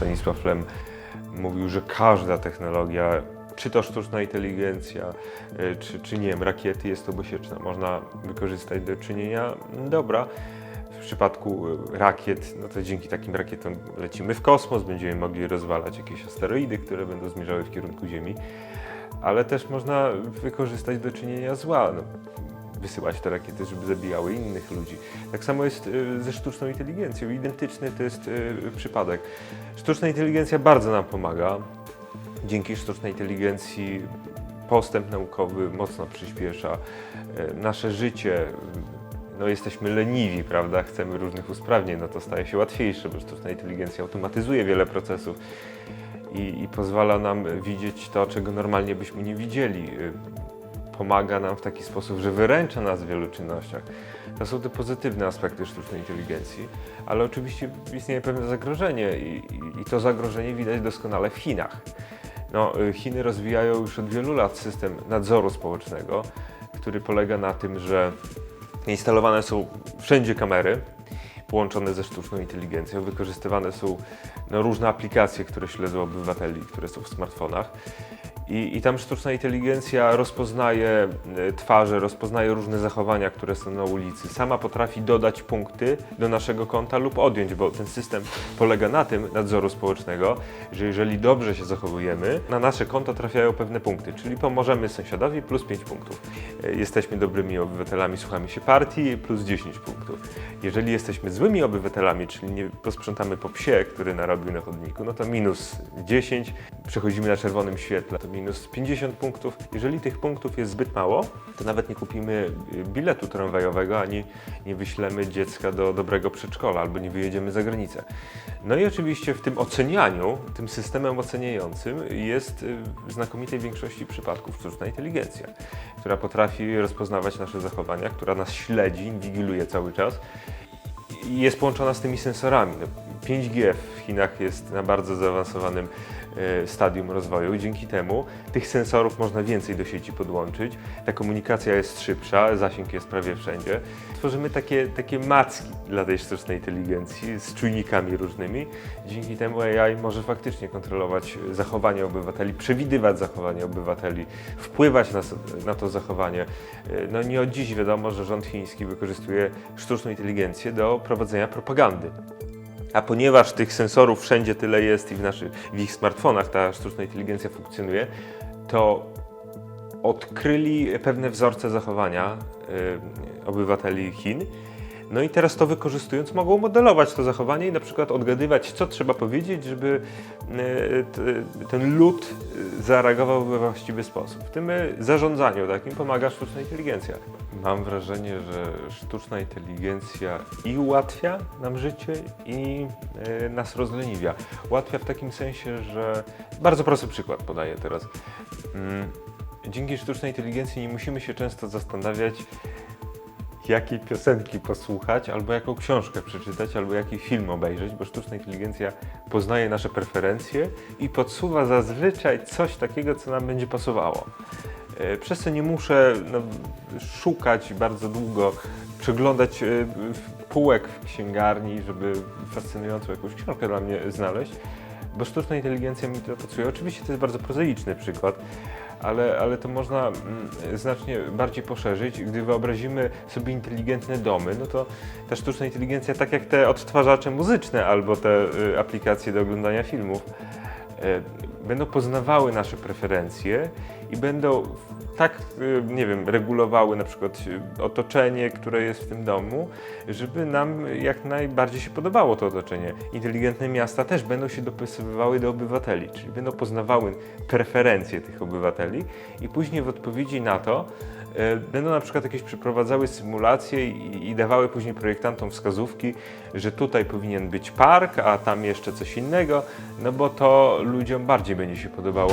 Stanisław Lem mówił, że każda technologia, czy to sztuczna inteligencja, y, czy, czy nie wiem, rakiety jest obosieczna. Można wykorzystać do czynienia dobra. W przypadku y, rakiet, no to dzięki takim rakietom lecimy w kosmos, będziemy mogli rozwalać jakieś asteroidy, które będą zmierzały w kierunku Ziemi, ale też można wykorzystać do czynienia zła. No, wysyłać te rakiety, żeby zabijały innych ludzi. Tak samo jest y, ze sztuczną inteligencją. Identyczny to jest y, przypadek. Sztuczna inteligencja bardzo nam pomaga. Dzięki sztucznej inteligencji postęp naukowy mocno przyspiesza. Y, Nasze życie, no jesteśmy leniwi, prawda? Chcemy różnych usprawnień, no to staje się łatwiejsze, bo sztuczna inteligencja automatyzuje wiele procesów i, i pozwala nam widzieć to, czego normalnie byśmy nie widzieli. Pomaga nam w taki sposób, że wyręcza nas w wielu czynnościach. To są te pozytywne aspekty sztucznej inteligencji, ale oczywiście istnieje pewne zagrożenie i, i, i to zagrożenie widać doskonale w Chinach. No, y, Chiny rozwijają już od wielu lat system nadzoru społecznego, który polega na tym, że instalowane są wszędzie kamery połączone ze sztuczną inteligencją. Wykorzystywane są no, różne aplikacje, które śledzą obywateli, które są w smartfonach. I, I tam sztuczna inteligencja rozpoznaje e, twarze, rozpoznaje różne zachowania, które są na ulicy. Sama potrafi dodać punkty do naszego konta lub odjąć, bo ten system polega na tym nadzoru społecznego, że jeżeli dobrze się zachowujemy, na nasze konto trafiają pewne punkty, czyli pomożemy sąsiadowi plus 5 punktów. E, Jesteśmy dobrymi obywatelami, słuchamy się partii plus 10 punktów. Jeżeli jesteśmy złymi obywatelami, czyli nie posprzątamy po psie, który narobił na chodniku, no to minus 10. Przechodzimy na czerwonym świetle, to minus 50 punktów. Jeżeli tych punktów jest zbyt mało, to nawet nie kupimy y, biletu tramwajowego, ani nie wyślemy dziecka do dobrego przedszkola, albo nie wyjedziemy za granicę. No i oczywiście w tym ocenianiu, tym systemem oceniającym jest y, w znakomitej większości przypadków sztuczna inteligencja, która potrafi rozpoznawać nasze zachowania, która nas śledzi, inwigiluje cały czas i jest połączona z tymi sensorami. No, 5G w Chinach jest na bardzo zaawansowanym e, stadium rozwoju. Dzięki temu tych sensorów można więcej do sieci podłączyć. Ta komunikacja jest szybsza, zasięg jest prawie wszędzie. Tworzymy takie, takie macki dla tej sztucznej inteligencji z czujnikami różnymi. Dzięki temu AI może faktycznie kontrolować zachowanie obywateli, przewidywać zachowanie obywateli, wpływać na, na to zachowanie. E, No nie od dziś wiadomo, że rząd chiński wykorzystuje sztuczną inteligencję do prowadzenia propagandy. A ponieważ tych sensorów wszędzie tyle jest i w, naszych, w ich smartfonach ta sztuczna inteligencja funkcjonuje, to odkryli pewne wzorce zachowania y, obywateli Chin. No i teraz to wykorzystując mogą modelować to zachowanie i na przykład odgadywać, co trzeba powiedzieć, żeby t- ten lud y, zareagował we właściwy sposób. W tym y, zarządzaniu takim pomaga sztuczna inteligencja. Mam wrażenie, że sztuczna inteligencja i ułatwia nam życie, i nas rozleniwia. Ułatwia w takim sensie, że bardzo prosty przykład podaję teraz. Mm, Dzięki sztucznej inteligencji nie musimy się często zastanawiać, jakiej piosenki posłuchać, albo jaką książkę przeczytać, albo jaki film obejrzeć, bo sztuczna inteligencja poznaje nasze preferencje i podsuwa zazwyczaj coś takiego, co nam będzie pasowało. E, Przez co nie muszę no, szukać bardzo długo, przeglądać e, półek w księgarni, żeby fascynującą jakąś książkę dla mnie znaleźć, bo sztuczna inteligencja mi to pracuje. Oczywiście to jest bardzo prozaiczny przykład, ale, ale to można mm, znacznie bardziej poszerzyć. Gdy wyobrazimy sobie inteligentne domy, no to ta sztuczna inteligencja, tak jak te odtwarzacze muzyczne albo te y, aplikacje do oglądania filmów, będą poznawały nasze preferencje i będą tak, y, nie wiem, regulowały na przykład y, otoczenie, które jest w tym domu, żeby nam jak najbardziej się podobało to otoczenie. Inteligentne miasta też będą się dopasowywały do obywateli, czyli będą poznawały preferencje tych obywateli i później w odpowiedzi na to e, będą na przykład jakieś przeprowadzały symulacje i, i dawały później projektantom wskazówki, że tutaj powinien być park, a tam jeszcze coś innego, no bo to ludziom bardziej będzie się podobało.